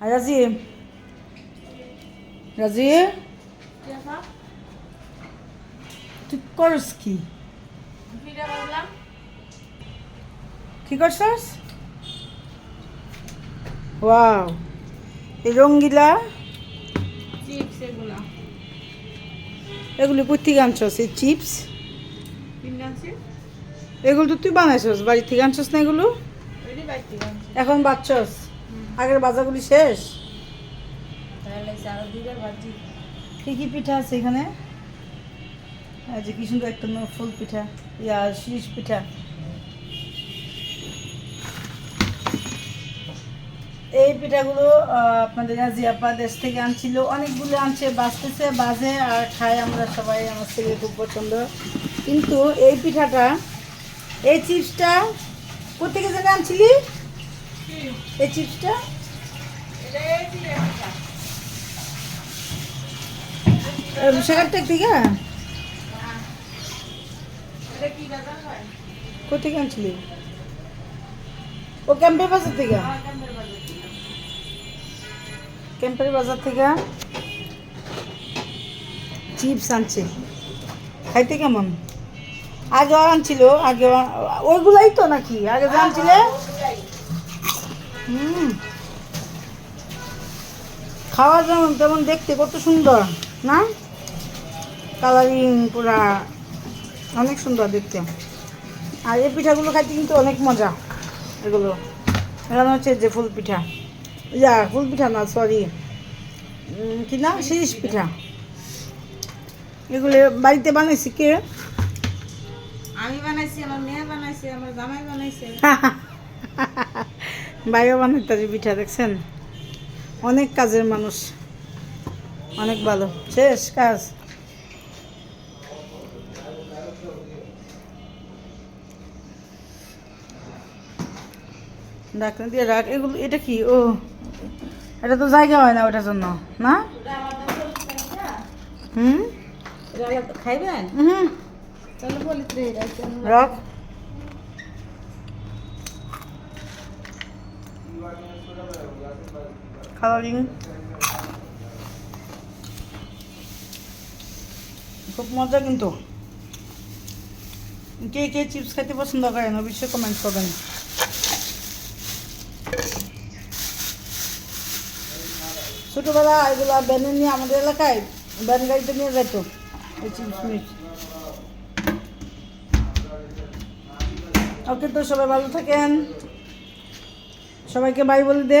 আর রাজিব রাজিব তুই করস কি কি করছস ওয়াও এই রঙ্গিলা চিপস এগুলা কই থেকে আনছস এই চিপস এগুলো তো তুই বানাইছস বাড়ি থেকে আনছস না এগুলো এখন বাচ্চস আগের বাজাগুলি শেষ? কি কি পিঠা আছে এখানে? যে কি সুন্দর একটা ফুল পিঠা ইয়া শিরিষ পিঠা। এই পিঠাগুলো আপনাদের রাজিয়াপা দেশ থেকে আনছিল। অনেকগুলো আনছে বাঁচতেছে বাজে আর খাই আমরা সবাই আমার ছেলে খুব পছন্দ। কিন্তু এই পিঠাটা এই চিপসটা কোথেকে যেন আনছিলি? এই চিপসটা? থেকে? হয়? কোথেকে আনছিলি? ও ক্যাম্পের বাজার থেকে। ক্যাম্পের বাজার থেকে। চিপস আনছে। খাইতে কেমন? আগে আনছিল আগে ওইগুলাই তো নাকি? আগে যে আনছিলে? হুম। খাওয়া যেমন তেমন দেখতে কত সুন্দর না? কালারিং পুরা অনেক সুন্দর দেখতে। আর এই পিঠাগুলো খাইতে কিন্তু অনেক মজা এগুলো। এখানে হচ্ছে যে ফুল পিঠা। ইয়া ফুল পিঠা না সরি কি না? শিরিষ পিঠা। এগুলো বাড়িতে বানাইছি কে? আমি বানাইছি আমার মেয়ে বানাইছে আমার জামাই বানাইছে। বাইরে বানাইতে পিঠা দেখছেন? অনেক কাজের মানুষ। অনেক ভালো। শেষ কাজ। ডাক্তার দিয়ে রাখ। এগুলো এটা কি? ও এটা তো জায়গা হয় না ওটার জন্য না? হুম? খাইবেন? হুম। রাখ। কালারিং খুব মজা কিন্তু। কে কে চিপস খেতে পছন্দ করেন? অবশ্যই কমেন্ট করবেন। ছোটোবেলা এগুলো ব্যানে নিয়ে আমাদের এলাকায়, ব্যান গাড়িতে নিয়ে যেত, এই চিপস মিক্স ওকে তো সবাই ভালো থাকেন। সবাইকে বাই বলে দে।